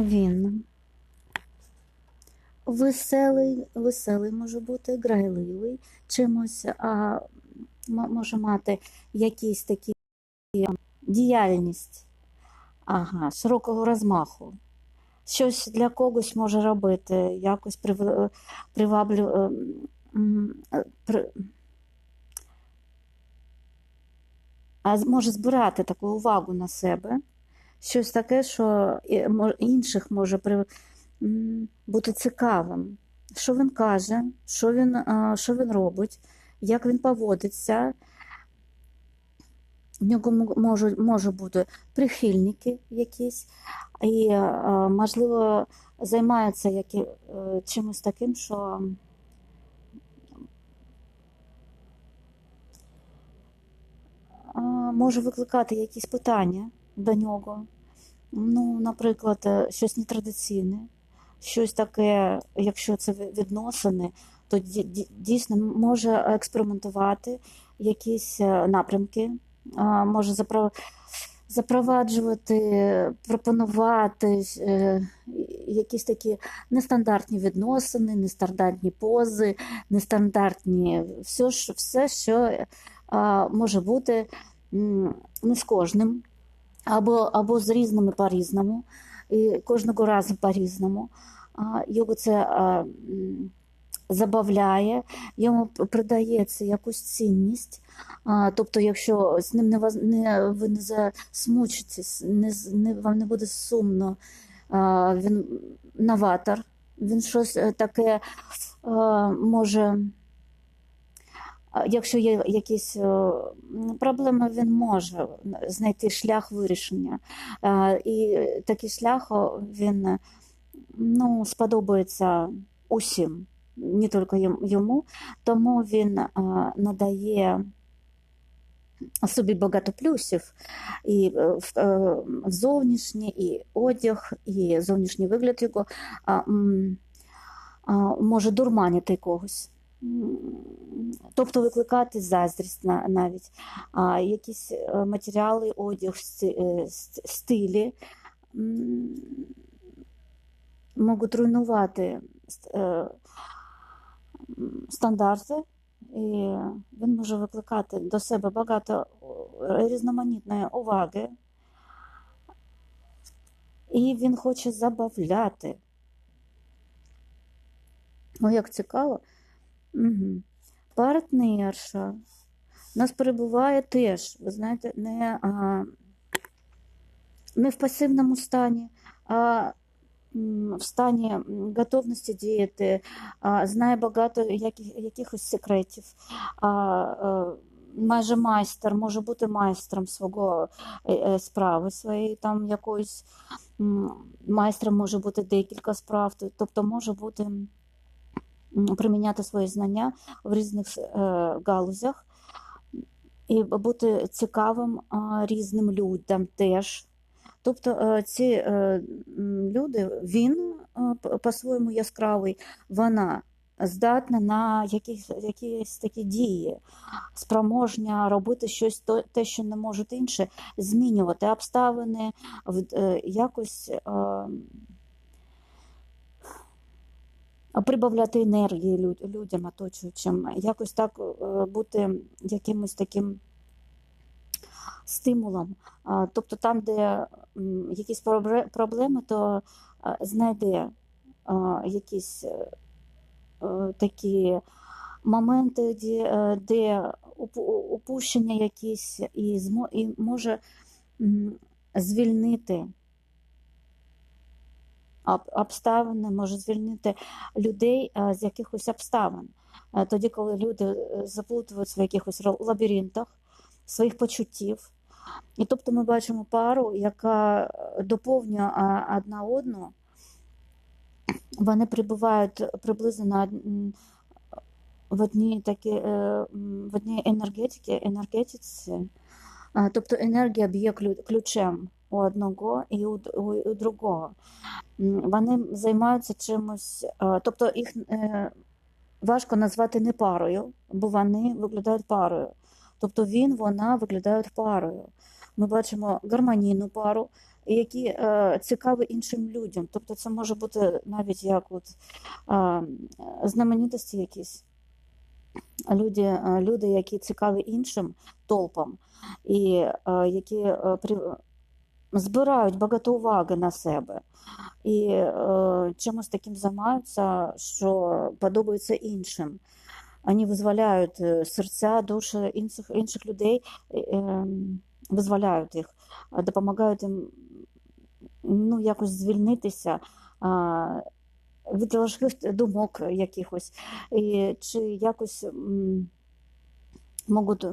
Він веселий, веселий може бути, грайливий, чимось а, може мати якісь такі діяльність ага, широкого розмаху. Щось для когось може робити, якось прив... приваблю... м, е, при... а може збирати таку увагу на себе. Щось таке, що інших може при... бути цікавим. Що він каже, що він, що він робить, як він поводиться. В нього можуть, може бути прихильники якісь, і, можливо, займаються які, е, чимось таким, що може викликати якісь питання до нього. Ну, наприклад, е, щось нетрадиційне, щось таке, якщо це відносини, то ді- ді- дійсно може експериментувати якісь е, напрямки, може запроваджувати, пропонувати е, якісь такі нестандартні відносини, нестандартні пози, нестандартні все, що- все, що може бути не з кожним або, або з різними по-різному, і кожного разу по-різному. Його це забавляє, йому придається якусь цінність. Тобто, якщо з ним не, не ви не засмучитесь, не, не, вам не буде сумно, він новатор, він щось е, таке може. Якщо є якісь е, проблеми, він може знайти шлях вирішення. І такий шлях він ну, сподобається усім, не тільки йому, тому він е, надає собі багато плюсів і е, в, зовнішній, і одяг, і зовнішній вигляд його може дурманити когось. Тобто викликати заздрість на- навіть, а, якісь е, матеріали, одяг, е, ст- стилі можуть руйнувати е, стандарти, і він може викликати до себе багато різноманітної уваги, і він хоче забавляти. О, як цікаво. Угу. Партнерша у нас перебуває теж, ви знаєте, не, а, не в пасивному стані, а в стані готовності діяти, а, знає багато яких, якихось секретів. А, а, майже майстер, може бути майстром свого е, е, справи своєї, там якоїсь майстром може бути декілька справ, тобто може бути приміняти свої знання в різних е, галузях і бути цікавим різним людям теж. Тобто е, ці е, люди, він по-своєму яскравий, вона здатна на якісь, якісь такі дії, спроможня робити щось те, що не можуть інші, змінювати обставини, якось прибавляти енергії люд- людям оточуючим, якось так е, бути якимось таким стимулом. Тобто там, де якісь проблеми, то знайде якісь е, е, такі моменти, де, упущення якісь, і може звільнити об- обставини, може звільнити людей е, з якихось обставин. Е, Тоді, коли люди е, заплутуються в якихось лабіринтах своїх почуттів. І тобто ми бачимо пару, яка доповнює одна одну, вони перебувають приблизно на в одній такі, в одній енергетиці, енергетиці. Тобто енергія б'є ключем у одного і у, у, у другого. Вони займаються чимось, е, тобто їх е, важко назвати не парою, бо вони виглядають парою. Тобто він, вона виглядають парою. Ми бачимо гармонійну пару, які е, цікаві іншим людям. Тобто це може бути навіть як от, е, знаменитості якісь. Люди, е, люди, які цікаві іншим толпам, і е, які при... збирають багато уваги на себе. І е, чимось таким займаються, що подобається іншим. Вони визволяють е, серця, душі інших, інших людей, е, ем, визволяють їх, допомагають їм ну, якось звільнитися а, від важких думок якихось, і, чи якось можуть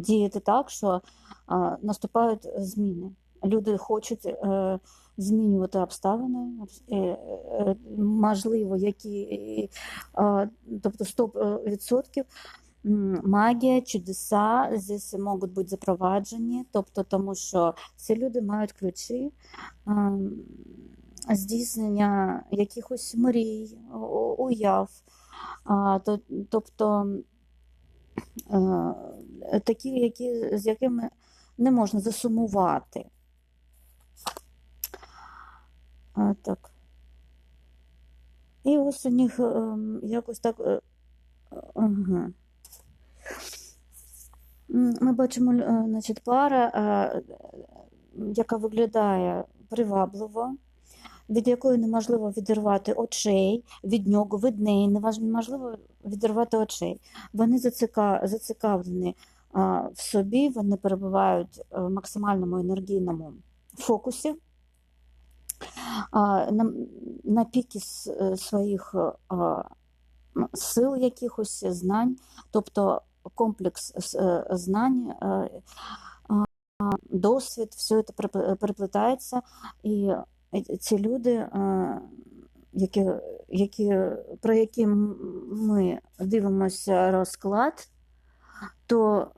діяти так, що а, наступають зміни. Люди хочуть е, змінювати обставини, е, е, можливо, які, е, а, тобто 100% м, магія, чудеса здесь можуть бути запроваджені, тобто тому що ці люди мають ключі а, здійснення якихось мрій, уяв, а, то- тобто е, такі, які, з якими не можна засумувати. А, так. І ось у них ем, якось так. е, Ага. Ми бачимо, е, значить, пара, е, яка виглядає привабливо, від якої неможливо відірвати очей, від нього, від неї неможливо відірвати очей. Вони зацікавлені а, в собі, вони перебувають е, в максимальному енергійному фокусі, на, на піки е, своїх е, сил якихось, знань, тобто комплекс е, знань, досвід, все це переплетається, і ці люди, які, які, про які ми дивимося розклад, то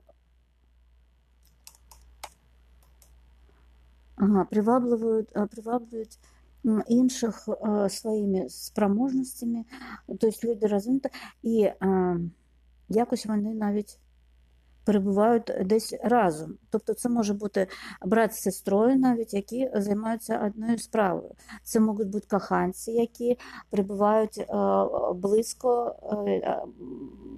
приваблюють, приваблюють інших е, своїми спроможностями, тобто люди розвинуті, і е, якось вони навіть перебувають десь разом. Тобто це може бути брат з сестрою, навіть які займаються одною справою. Це можуть бути коханці, які перебувають е, близько е, е,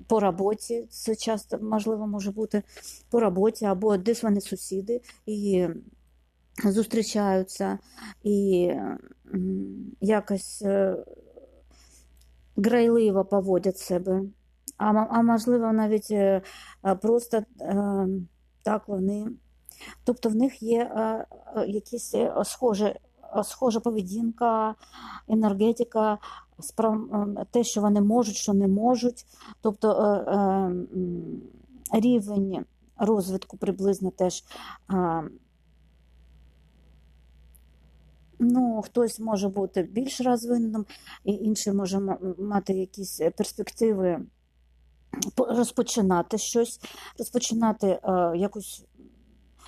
по роботі. Це часто можливо може бути по роботі, або десь вони сусіди і зустрічаються і якось е, грайливо поводять себе. А, а можливо, навіть е, е, просто так вони. Тобто в них є якісь схожі, схожа поведінка, енергетика, те, що вони можуть, що не можуть. Тобто рівень розвитку приблизно теж. е, Ну, хтось може бути більш розвиненим, і інший може мати якісь е, перспективи розпочинати щось, розпочинати е, якусь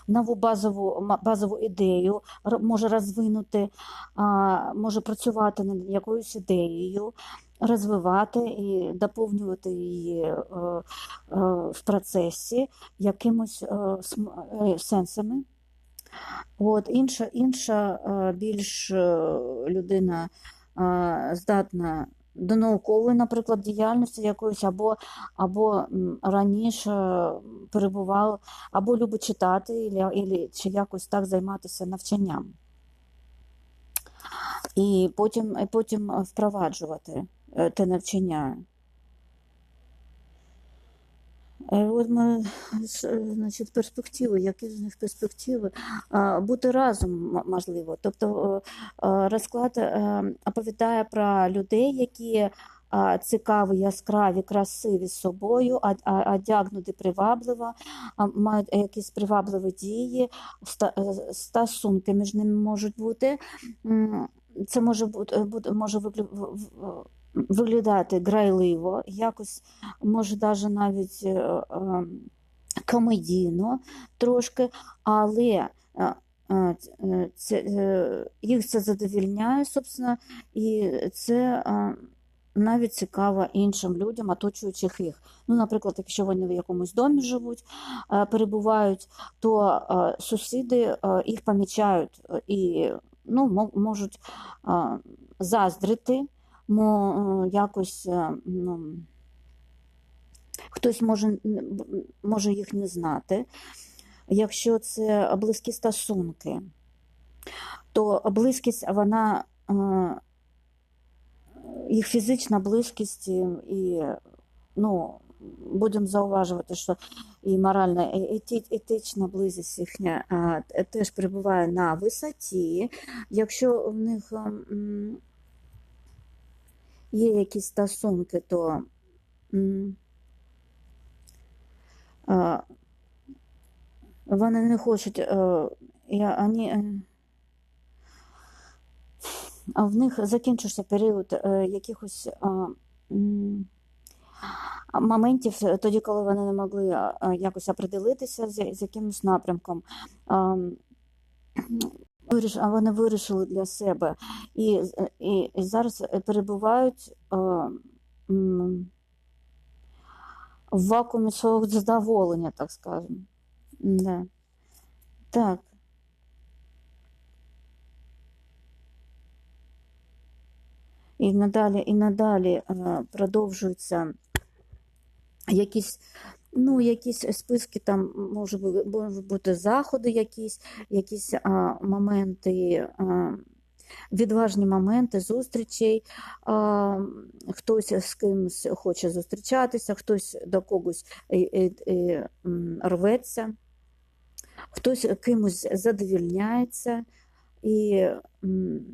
нову базову, базову ідею, може розвинути, а, може працювати над якоюсь ідеєю, розвивати і доповнювати її е, е, в процесі якимось е, е, сенсами. От, інша, інша е, більш е, людина е, здатна до наукової, наприклад, діяльності якоїсь, або, або раніше перебував, або любить читати, чи якось так займатися навчанням. І потім, потім впроваджувати те навчання. Е, От ми, значить, перспективи, які з них перспективи? Бути разом можливо. Тобто розклад е, оповідає про людей, які цікаві, яскраві, красиві з собою, а- привабливо, мають якісь привабливі дії, е, стосунки між ними можуть бути. Це може бути, може виглю- в- в- виглядати грайливо, якось може даже навіть е, е, комедійно трошки, але е, це, їх це задовільняє, собственно, і це навіть цікава іншим людям, оточуючих їх. Ну, наприклад, якщо вони в якомусь домі живуть, перебувають, то сусіди їх помічають і ну, можуть заздрити, мо, е, якось е, ну, хтось може, може їх не знати. Якщо це близькі стосунки, то близькість вона. е, їх фізична близькість і, ну, будемо зауважувати, що і моральна, і етична близькість їхня теж перебуває на висоті. Якщо в них є якісь стосунки, то вони не хочуть, е, я- вони, е, а в них закінчився період е, якихось моментів, тоді, коли вони не могли якось определитися з якимось напрямком. Виріш- а вони вирішили для себе і, і, і зараз перебувають а, в вакуумі свого задоволення, так скажемо. Да. Так. І надалі, і надалі е, продовжуються якісь, ну, якісь списки, там може бути заходи, якісь, якісь а, моменти, а, відважні моменти зустрічей. А, хтось з кимось хоче зустрічатися, хтось до когось е, е, е, м, рветься, хтось кимось задовільняється і м,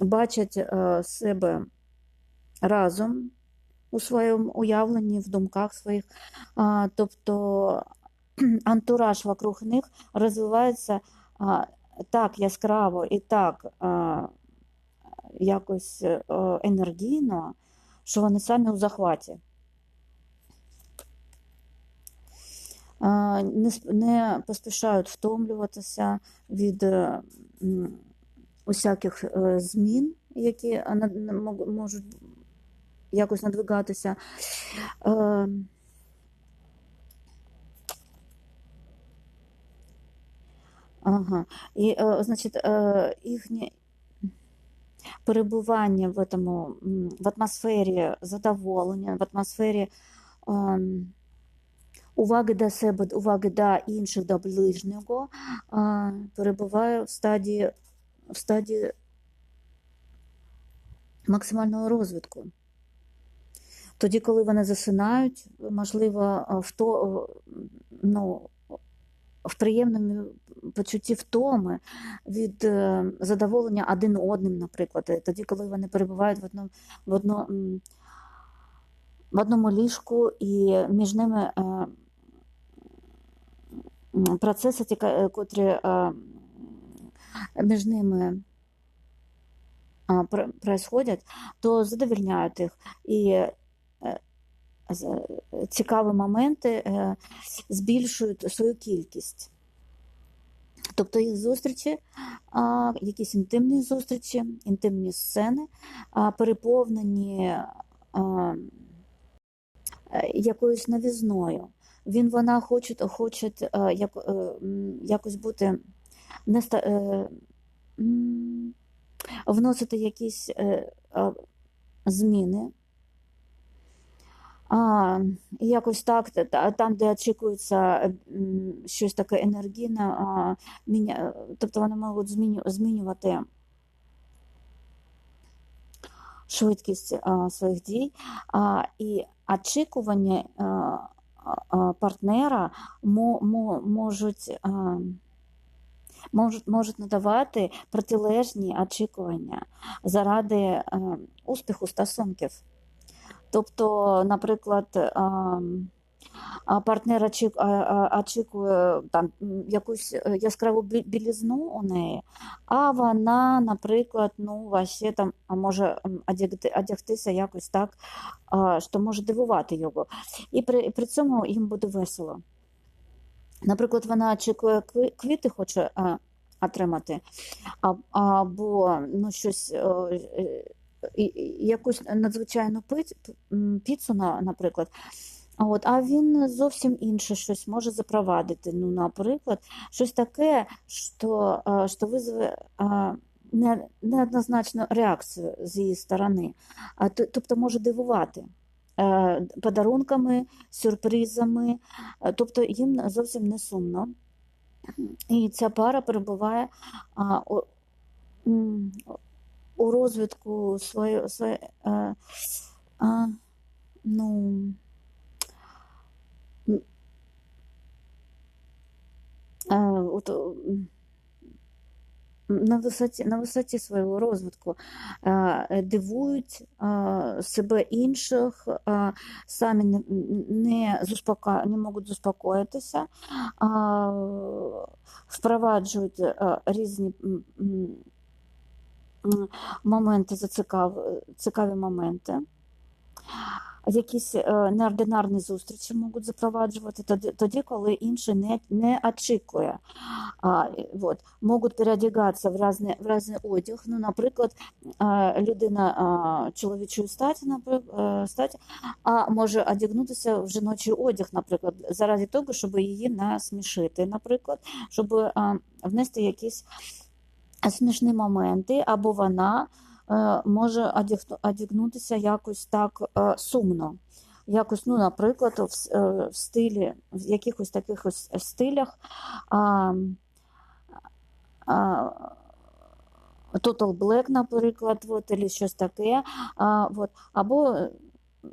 бачать е, себе разом у своєму уявленні, в думках своїх. Тобто антураж вокруг них розвивається так яскраво і так якось е, енергійно, що вони самі у захваті. Не, не поспішають втомлюватися від е, усяких е, змін, які можуть якось надвигатися. Е, Ага. І, е, значить, е, їхнє перебування в, этому, в атмосфері задоволення, в атмосфері ем, уваги до себе, уваги до інших, до ближнього, а, перебуває в стадії, в стадії максимального розвитку. Тоді, коли вони засинають, можливо, в, то, ну, в приємному почутті втоми від е, задоволення один одним, наприклад, Е, тоді, коли вони перебувають в одному, в одно, в одному ліжку, і між ними е, процеси, ті, котрі між ними происходять, то задовільняють їх. І цікаві моменти е, збільшують свою кількість. Тобто їх зустрічі, якісь інтимні зустрічі, інтимні сцени, переповнені якоюсь новізною. Він, вона хочуть, хочуть е, е, якось бути вносити якісь зміни. А, якось так, та- та- там, де очікується е, щось таке енергійне, міня, тобто вони можуть зміню, змінювати швидкість а, своїх дій, а, і очікування а, партнера мо, мо, можуть, а, можуть, можуть надавати протилежні очікування заради а, успіху стосунків. Тобто, наприклад, а партнер очікує там якусь е, яскраву білізну у неї, а вона, наприклад, ну, вообще там може одягтися якось так, що може дивувати його. І при, при цьому їм буде весело. Наприклад, вона очікує квіти, хоче отримати, або ну, щось е, е, якусь надзвичайну піцу, наприклад. От, а він зовсім інше щось може запровадити. Ну, наприклад, щось таке, що, що визве не, неоднозначну реакцію з її сторони, тобто може дивувати е, подарунками, сюрпризами, е, тобто їм зовсім не сумно. І ця пара перебуває у, розвитку своєї, своє, е, а, ну, м, е, от, на висоті, на висоті свого розвитку. Е, дивують себе інших, самі не, не, заспока... не можуть заспокоїтися, впроваджують різні моменти, зацікав... цікаві моменти. Якісь е, неординарні зустрічі можуть запроваджувати тоді, коли інший не, не очікує. А, вот. Можуть переодягатися в різний, в різний одяг. Ну, наприклад, е, людина е, чоловічої статі, статі, а може одягнутися в жіночий одяг, наприклад, заради того, щоб її насмішити, наприклад, щоб внести якісь смішні моменти, або вона е, може одягнутися якось так е, сумно. Якось, ну, наприклад, в, е, в стилі, в якихось таких ось стилях. А, а, Total Black, наприклад, от, або щось таке. А, от, або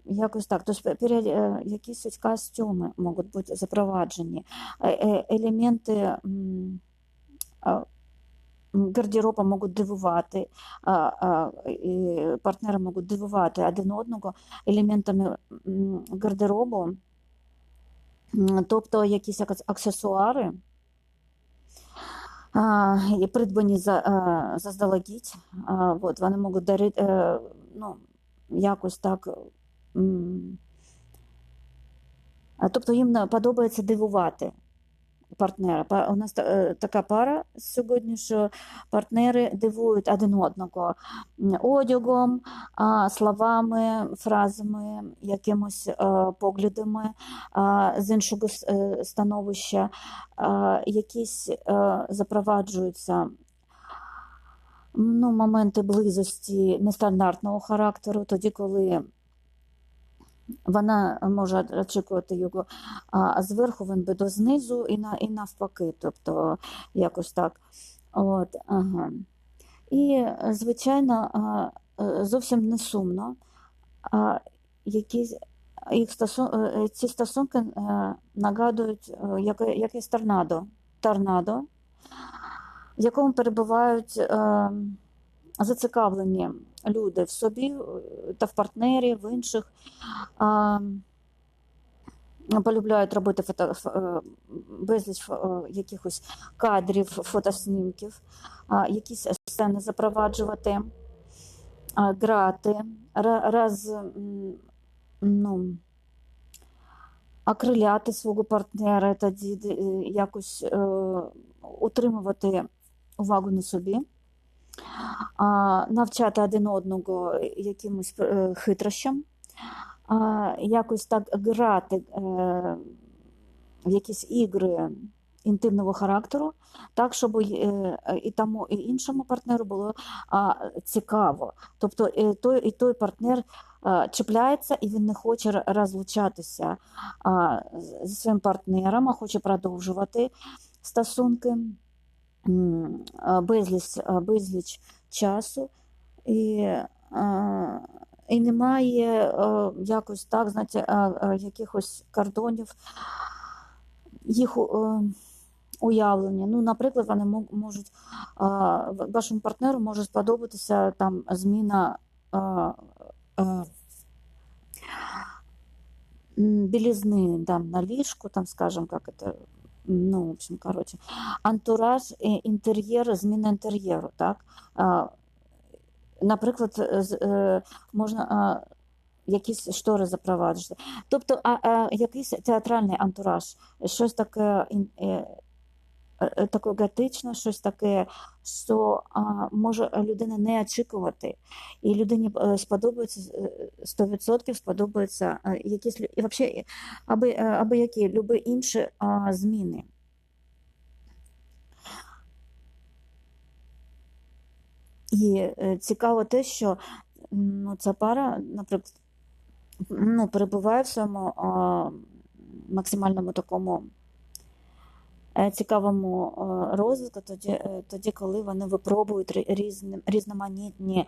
якось так. Тобто перед, якісь ось костюми можуть бути запроваджені, елементи гардероба можуть дивувати, і партнери можуть дивувати один одного елементами гардеробу, тобто якісь акс- аксесуари. І придбані за, заздалегідь. От, вони можуть дарити, е, ну, якось так. Тобто їм подобається дивувати партнера. У нас е, така пара сьогодні, що партнери дивують один одного одягом, словами, фразами, якимось е, поглядами з іншого е, становища, якісь запроваджуються ну, моменти близості нестандартного характеру, тоді, коли вона може очікувати його а зверху, він буде знизу і, на, і навпаки, тобто якось так. От, ага. І, звичайно, е, зовсім не сумно, а якісь їх стосун... е, ці стосунки е, нагадують е, якесь торнадо, торнадо, в якому перебувають е, зацікавлені люди в собі е, та в партнері, в інших. Полюбляють робити фото, е, безліч е, якихось кадрів, фотоснімків, якісь сцени запроваджувати, грати, раз, ну, окриляти свого партнера, тоді якось утримувати увагу на собі, навчати один одного якимось е, хитрощам якось так грати е, в якісь ігри інтимного характеру, так, щоб е, і тому, і іншому партнеру було цікаво. Тобто і той, і той партнер чіпляється і він не хоче розлучатися зі своїм партнером, а хоче продовжувати стосунки безліч, безліч часу. І, і немає е, якось так, знаєте, е, е, якихось кордонів їх е, уявлення. Ну, наприклад, вони мо- можуть е, вашому партнеру може сподобатися там зміна е, е, білизни там, на ліжку, там, скажем, как это, ну, в общем, короче, антураж, інтер'єр, зміна інтер'єру, так? Наприклад, е, можна якісь штори запроваджувати. Тобто, якийсь театральний антураж, щось таке е, таке готичне, щось таке, що може людина не очікувати. І людині е, сподобається е, 100% сподобаються е, якісь і взагалі, аби, е, аби які любі інші зміни. І е, цікаво те, що ну, ця пара, наприклад, ну, перебуває в своєму максимальному такому е, цікавому е, розвитку, тоді, е, тоді, коли вони випробують рі- різні, різноманітні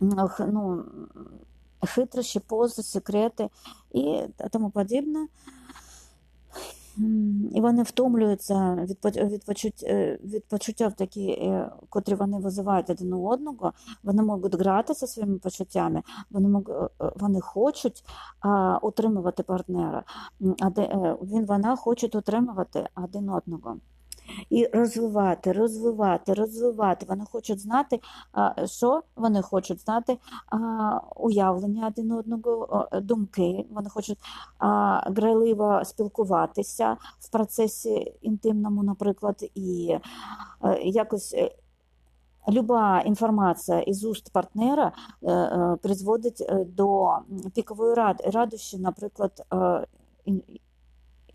ну, хитрощі, пози, секрети і тому подібне. І вони втомлюються від, від, почуть, е, від почуття, такі, е, котрі вони визивають один у одного. Вони можуть гратися своїми почуттями, вони, мог, е, вони хочуть а, утримувати партнера, а де, він, вона хоче утримувати один одного. І розвивати, розвивати, розвивати. Вони хочуть знати, що вони хочуть знати, уявлення один одного, думки. Вони хочуть грайливо спілкуватися в процесі інтимному, наприклад, і е, якось. е, Люба інформація із уст партнера е, призводить до пікової рад, радощі, наприклад,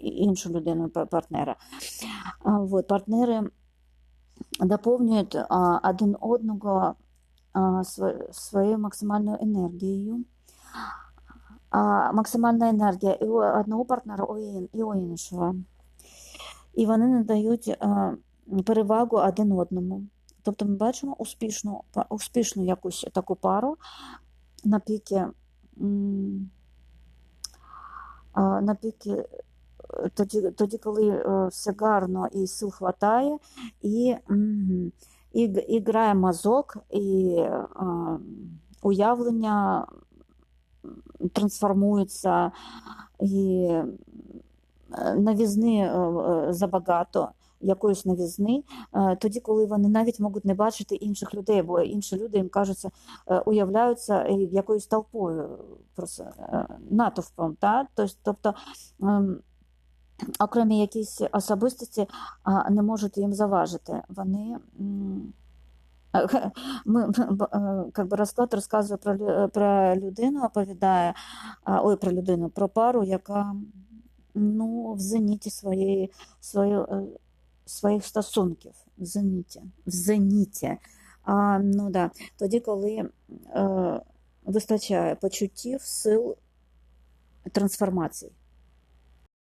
іншу людину партнера. А, Вот, партнери доповнюють один одного своєю максимальною енергією. Максимальна енергія і у одного партнера, і у іншого. І вони надають перевагу один одному. Тобто ми бачимо успішну, успішну якусь таку пару на піки, на піки тоді, тоді, коли е, все гарно і сил хватає, і, і, і грає мазок, і е, уявлення трансформуються, і е, новізни е, забагато. Якоїсь новізни, тоді, коли вони навіть можуть не бачити інших людей, бо інші люди їм кажуться, уявляються якоюсь толпою, просто натовпом. Та? Тобто ем, окремі якісь особистості не можуть їм заважити. Вони ми, е, би розклад розказує про, про людину, оповідає, ой, про людину, про пару, яка ну, в зеніті своєї, своєї, е, своїх стосунків. В зеніті. В зеніті. А, ну, да. Тоді, коли е, вистачає почуттів, сил, трансформацій.